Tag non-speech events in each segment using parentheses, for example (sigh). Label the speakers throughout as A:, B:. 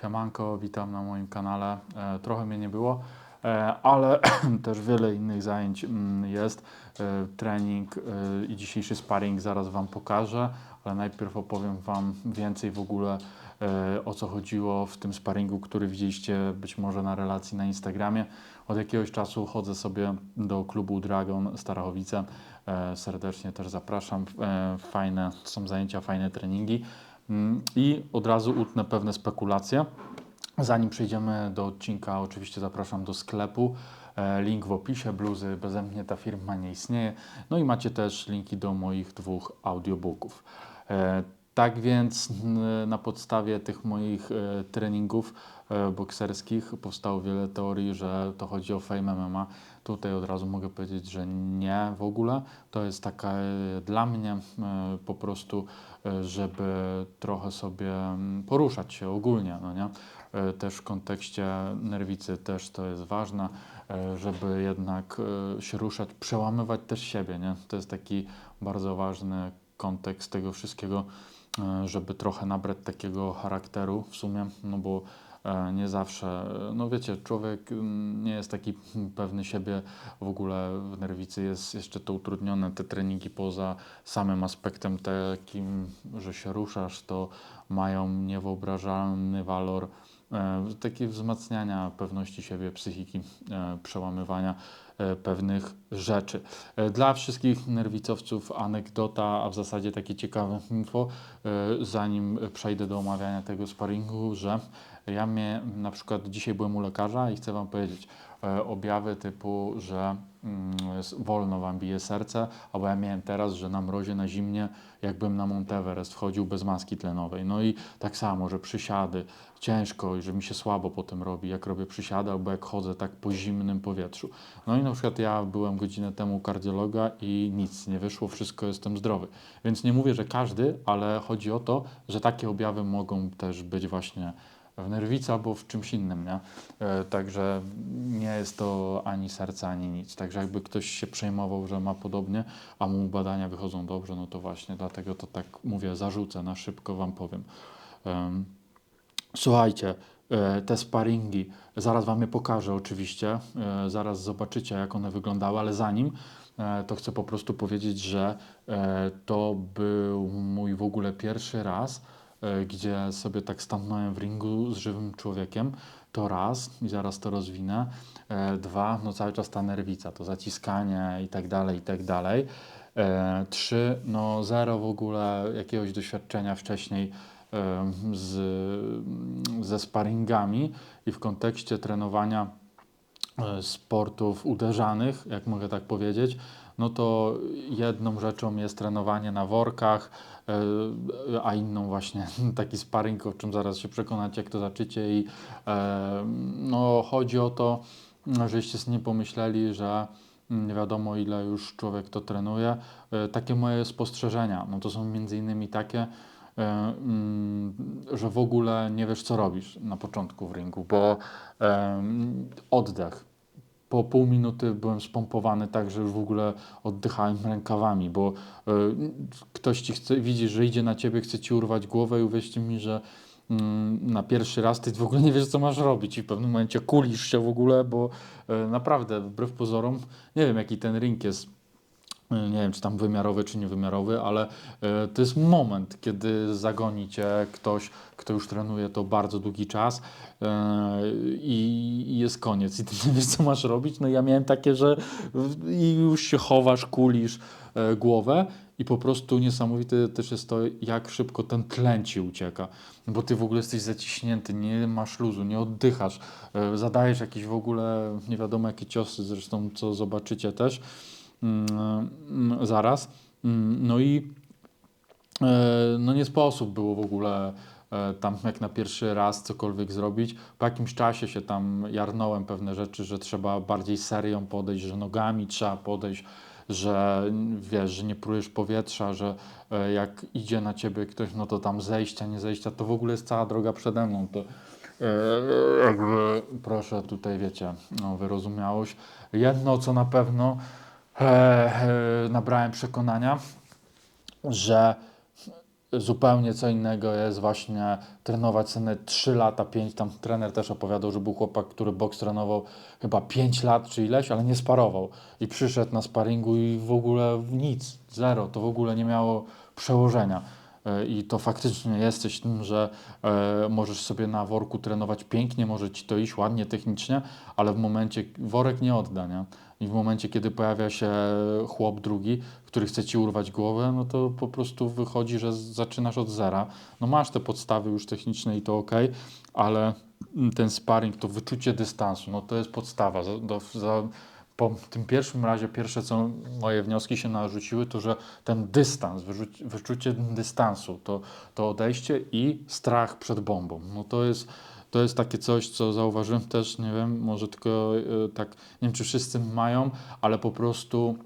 A: Siemanko, witam na moim kanale. E, trochę mnie nie było, e, ale (clears throat) też wiele innych zajęć mm, jest. E, trening i dzisiejszy sparring zaraz Wam pokażę, ale najpierw opowiem Wam więcej w ogóle o co chodziło w tym sparingu, który widzieliście być może na relacji na Instagramie. Od jakiegoś czasu chodzę sobie do klubu Dragon Starachowice. Serdecznie też zapraszam. Fajne są zajęcia, fajne treningi. Mm, I od razu utnę pewne spekulacje. Zanim przejdziemy do odcinka, oczywiście zapraszam do sklepu. E, Link w opisie, bluzy beze mnie ta firma nie istnieje. No i macie też linki do moich dwóch audiobooków. E, Tak więc na podstawie tych moich e, treningów bokserskich powstało wiele teorii, że to chodzi o Fame MMA. Tutaj od razu mogę powiedzieć, że nie w ogóle. To jest taka e, dla mnie e, po prostu, e, żeby trochę sobie mm, poruszać się ogólnie, no nie? Też w kontekście nerwicy też to jest ważne, żeby jednak się ruszać, przełamywać też siebie, nie? To jest taki bardzo ważny kontekst tego wszystkiego, żeby trochę nabrać takiego charakteru w sumie, no bo nie zawsze, e, no wiecie, człowiek mm, nie jest taki pewny siebie, w ogóle w nerwicy jest jeszcze to utrudnione, te treningi poza samym aspektem takim, że się ruszasz, to mają niewyobrażalny walor e, takie wzmacniania pewności siebie, psychiki, e, przełamywania e, pewnych rzeczy. E, Dla wszystkich nerwicowców anegdota, a w zasadzie takie ciekawe info, e, zanim przejdę do omawiania tego sparingu, że ja mnie na przykład dzisiaj byłem u lekarza i chcę Wam powiedzieć, e, objawy typu, że mm, wolno Wam bije serce, albo ja miałem teraz, że na mrozie, na zimnie, jakbym na Monteverest wchodził bez maski tlenowej. No i tak samo, że przysiady, ciężko i że mi się słabo potem robi, jak robię przysiady, albo jak chodzę tak po zimnym powietrzu. No i na przykład ja byłem godzinę temu u kardiologa i nic nie wyszło, wszystko jestem zdrowy. Więc nie mówię, że każdy, ale chodzi o to, że takie objawy mogą też być właśnie w nerwicy albo w czymś innym, nie? E, Także nie jest to ani serce, ani nic. Także jakby ktoś się przejmował, że ma podobnie, a mu badania wychodzą dobrze, no to właśnie dlatego to tak mówię, zarzucę na szybko Wam powiem. Em, Słuchajcie, e, te sparingi, zaraz Wam je pokażę oczywiście, e, zaraz zobaczycie jak one wyglądały, ale zanim to chcę po prostu powiedzieć, że to był mój w ogóle pierwszy raz, gdzie sobie tak stanąłem w ringu z żywym człowiekiem. To raz i zaraz to rozwinę. E, Dwa, no cały czas ta nerwica, to zaciskanie i tak dalej, i tak dalej. E, Trzy, no zero w ogóle jakiegoś doświadczenia wcześniej z, ze sparingami i w kontekście trenowania e, sportów uderzanych, jak mogę tak powiedzieć, no to jedną rzeczą jest trenowanie na workach, e, a inną właśnie (laughs) taki sparring, o czym zaraz się przekonacie, jak to zaczycie i e, no chodzi o to, żeście nie pomyśleli, że nie wiadomo ile już człowiek to trenuje. E, Takie moje spostrzeżenia, no to są między innymi takie, mm, że w ogóle nie wiesz, co robisz na początku w ringu, bo em, oddech. Po pół minuty byłem spompowany tak, że już w ogóle oddychałem rękawami, bo e, ktoś ci chce, widzi, że idzie na ciebie, chce ci urwać głowę i uwierzcie mi, że mm, na pierwszy raz ty w ogóle nie wiesz, co masz robić i w pewnym momencie kulisz się w ogóle, bo e, naprawdę, wbrew pozorom, nie wiem, jaki ten ring jest nie wiem, czy tam wymiarowy, czy niewymiarowy, ale e, to jest moment, kiedy zagoni cię ktoś, kto już trenuje to bardzo długi czas e, i, jest koniec. I ty nie wiesz, co masz robić. No ja miałem takie, że już się chowasz, kulisz e, głowę i po prostu niesamowite też jest to, jak szybko ten tlen ci ucieka. Bo ty w ogóle jesteś zaciśnięty, nie masz luzu, nie oddychasz, e, zadajesz jakieś w ogóle nie wiadomo jakie ciosy, zresztą co zobaczycie też zaraz. Mm, No i e, no nie sposób było w ogóle e, tam jak na pierwszy raz cokolwiek zrobić. Po jakimś czasie się tam jarnąłem pewne rzeczy, że trzeba bardziej serią podejść, że nogami trzeba podejść, że mm, wiesz, że nie prujesz powietrza, że e, jak idzie na ciebie ktoś, no to tam zejścia, nie zejścia, to w ogóle jest cała droga przede mną. To e, jakby proszę tutaj wiecie, no, wyrozumiałość. Jedno co na pewno e, e, nabrałem przekonania, że zupełnie co innego jest właśnie trenować cenę 3 lata, 5, tam trener też opowiadał, że był chłopak, który boks trenował chyba 5 lat czy ileś, ale nie sparował. I przyszedł na sparingu i w ogóle nic, zero, to w ogóle nie miało przełożenia. E, I to faktycznie jesteś tym, że e, możesz sobie na worku trenować pięknie, może ci to iść ładnie technicznie, ale w momencie worek nie odda, nie? I w momencie, kiedy pojawia się chłop drugi, który chce ci urwać głowę, no to po prostu wychodzi, że zaczynasz od zera. No masz te podstawy już techniczne i to ok, ale ten sparring, to wyczucie dystansu, no to jest podstawa. Za, za, po tym pierwszym razie, pierwsze co moje wnioski się narzuciły, to że ten dystans, wyczucie dystansu, to, to odejście i strach przed bombą. No to jest, to jest takie coś, co zauważyłem też, nie wiem, może tylko e, tak, nie wiem czy wszyscy mają, ale po prostu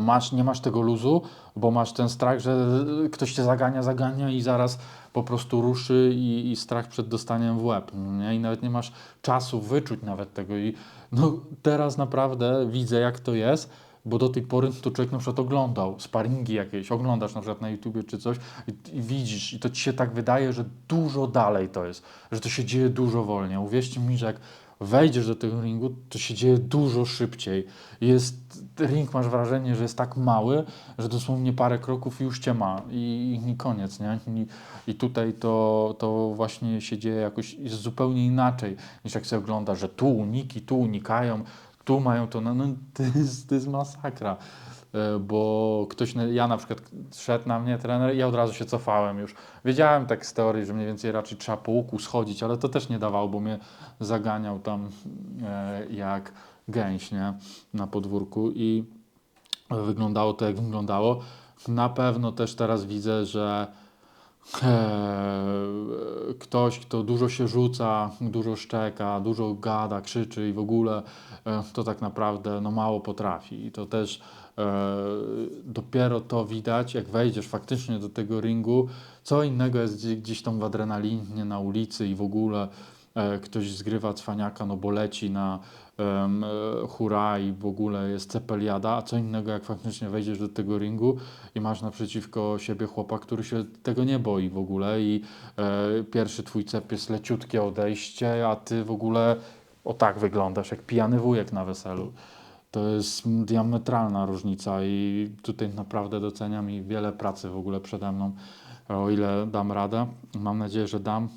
A: masz, nie masz tego luzu, bo masz ten strach, że e, ktoś cię zagania, zagania i zaraz po prostu ruszy i, i strach przed dostaniem w łeb. no Nie? I nawet nie masz czasu wyczuć nawet tego. I no, teraz naprawdę widzę, jak to jest, bo do tej pory to człowiek na przykład oglądał sparingi jakieś, oglądasz na przykład na YouTubie czy coś i, i widzisz i to ci się tak wydaje, że dużo dalej to jest, że to się dzieje dużo wolniej. Uwierzcie mi, że jak wejdziesz do tego ringu, to się dzieje dużo szybciej. Jest, ring masz wrażenie, że jest tak mały, że dosłownie parę kroków już cię ma i, i koniec, nie? I, i tutaj to, to właśnie się dzieje jakoś zupełnie inaczej, niż jak się ogląda, że tu uniki, tu unikają, tu mają to, no, no to, jest, to jest masakra. E, Bo ktoś, ja na przykład szedł na mnie trener i ja od razu się cofałem już. Wiedziałem tak z teorii, że mniej więcej raczej trzeba po łuku schodzić, ale to też nie dawało, bo mnie zaganiał tam e, jak gęś, nie? Na podwórku i wyglądało to jak wyglądało. Na pewno też teraz widzę, że e, ktoś, kto dużo się rzuca, dużo szczeka, dużo gada, krzyczy i w ogóle to tak naprawdę no, mało potrafi. I to też dopiero to widać, jak wejdziesz faktycznie do tego ringu. Co innego jest gdzieś, tam w adrenalinie na ulicy i w ogóle e, ktoś zgrywa cwaniaka, no bo leci na em, e, hura i w ogóle jest cepeliada, a co innego jak faktycznie wejdziesz do tego ringu i masz naprzeciwko siebie chłopa, który się tego nie boi w ogóle i e, pierwszy twój cep jest leciutkie odejście, a ty w ogóle o tak wyglądasz, jak pijany wujek na weselu. To jest diametralna różnica i tutaj naprawdę doceniam i wiele pracy w ogóle przede mną, o ile dam radę. Mam nadzieję, że dam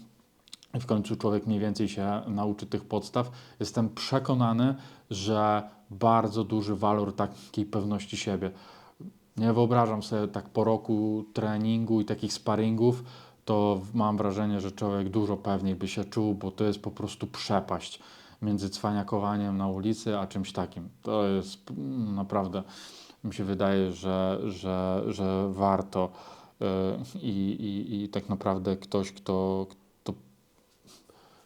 A: w końcu człowiek mniej więcej się nauczy tych podstaw. Jestem przekonany, że bardzo duży walor takiej pewności siebie. Nie wyobrażam sobie tak po roku treningu i takich sparingów, to mam wrażenie, że człowiek dużo pewniej by się czuł, bo to jest po prostu przepaść między cwaniakowaniem na ulicy a czymś takim. To jest mm, naprawdę, mi się wydaje, że, że, że warto yy, i, i, i tak naprawdę ktoś, kto, kto,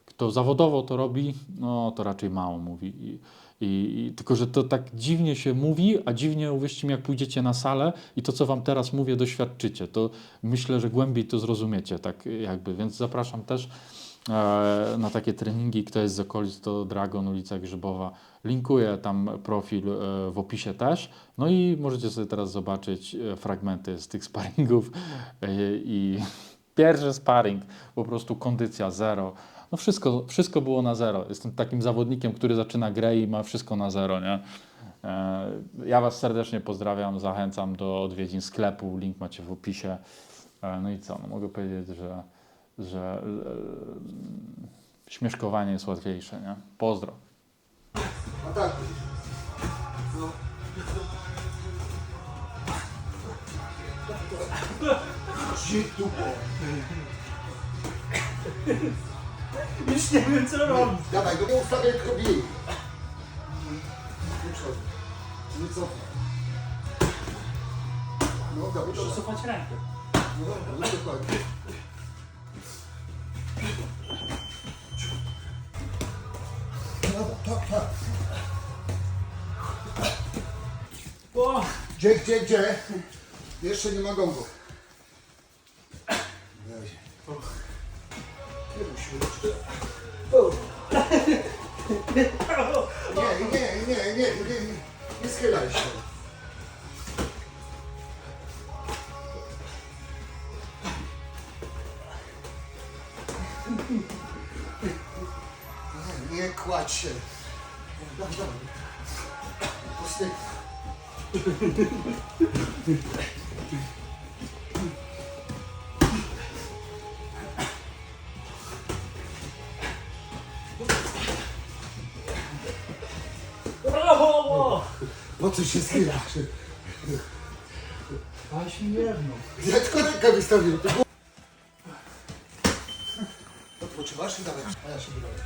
A: kto zawodowo to robi, no to raczej mało mówi. I, i, I tylko, że to tak dziwnie się mówi, a dziwnie uwierzcie mi, jak pójdziecie na salę i to, co wam teraz mówię, doświadczycie, to myślę, że głębiej to zrozumiecie, tak jakby. Więc zapraszam też na takie treningi. Kto jest z okolic, to Dragon, ulica Grzybowa. Linkuję tam profil e, w opisie też. No i możecie sobie teraz zobaczyć e, fragmenty z tych sparingów e, i (laughs) pierwszy sparring, po prostu kondycja zero. No wszystko, wszystko było na zero. Jestem takim zawodnikiem, który zaczyna grę i ma wszystko na zero, nie? E, Ja Was serdecznie pozdrawiam, zachęcam do odwiedzin sklepu, link macie w opisie. E, No i co, no mogę powiedzieć, że, że e, śmieszkowanie jest łatwiejsze, nie? Pozdro.
B: A tak. No. Ci dupo.
C: Już nie wiem co robić.
B: Dawaj, go nie ustawiaj, tylko bij. Nie cofaj. No, dawaj,
C: Muszę cofać rękę.
B: No dobra, no dokładnie. Gdzie, gdzie, gdzie? Jeszcze nie ma gongu. Nie musimy Nie, nie, nie, nie, nie, nie, nie schylaj się. Nie, nie kładź się. Postygnie.
C: Brawo!
B: Po co się schylasz?
C: A śmierno.
B: Ja tylko rękę wystawiłem. Odpoczywasz i dawaj. A ja się biorę.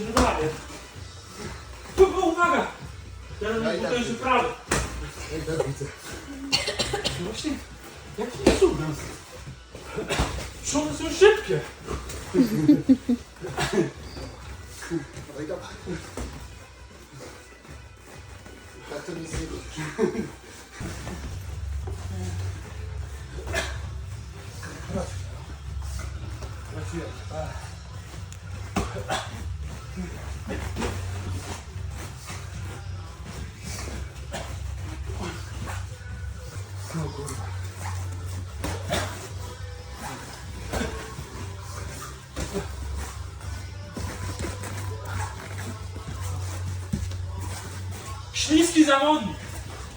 C: Wydaje. Tu uwaga! Teraz
B: Ja tak
C: to jest
B: widzę.
C: prawy.
B: Ej, tak widzę.
C: No Właśnie, jakim cudem? Czy one są szybkie?
B: No kurwa.
C: Śliski zawodnik.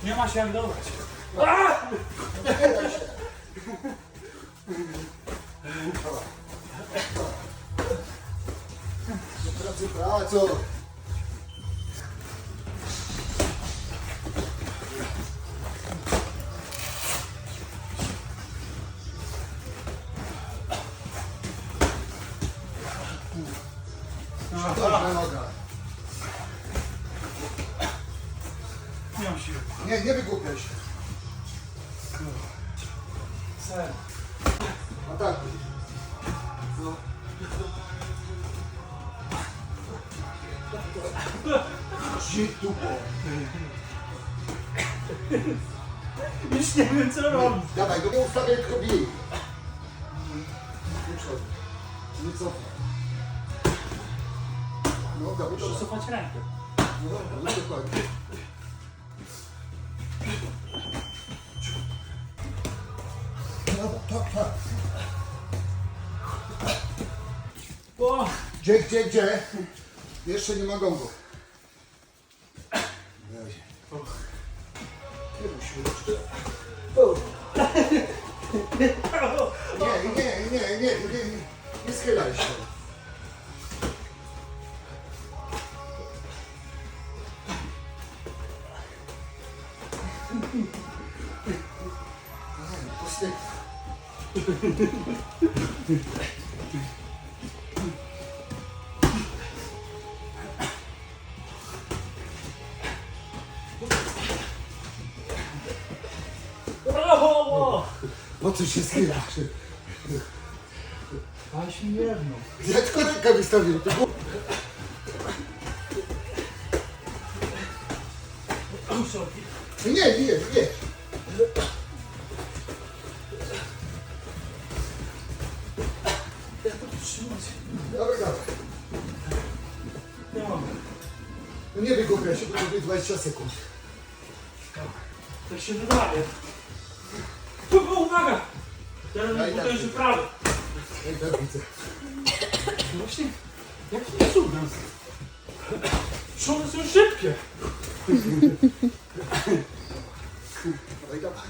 C: Nie ma się jak dobrać. A!
B: Pracy pracą.
C: Już nie wiem co robić.
B: Dawaj, go nie ustawiaj, tylko bij. Nie przodu. Nie cofaj. No dobrze.
C: Muszę cofać rękę.
B: No dobra, no dokładnie. Dobra, tak, tak.
C: O!
B: Gdzie, gdzie, gdzie? Jeszcze nie ma gongu. Nie musimy. Nie, nie, nie, nie, nie, nie, nie schylaj się. Po co się schylasz?
C: A śmierno.
B: Ja tylko rękę wystawiłem. Nie, nie, nie. Dobra, dobra.
C: Nie mam.
B: No nie wygłupiaj się, bo to będzie 20 sekund.
C: Tak się wydaje. Tu było uwaga! Teraz jest
B: widzę.
C: prawy. No Właśnie, jakim cudem? Czy one są szybkie?
B: Dawaj, dawaj.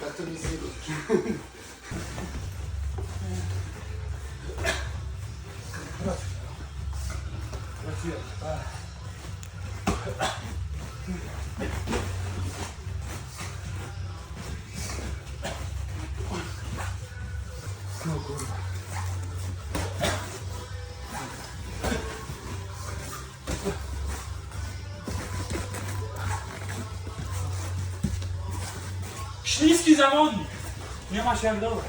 B: Tak to nic nie wiesz. (laughs) Pracujemy. No kurwa.
C: Śliski zawodnik. Nie ma się jak dobrać.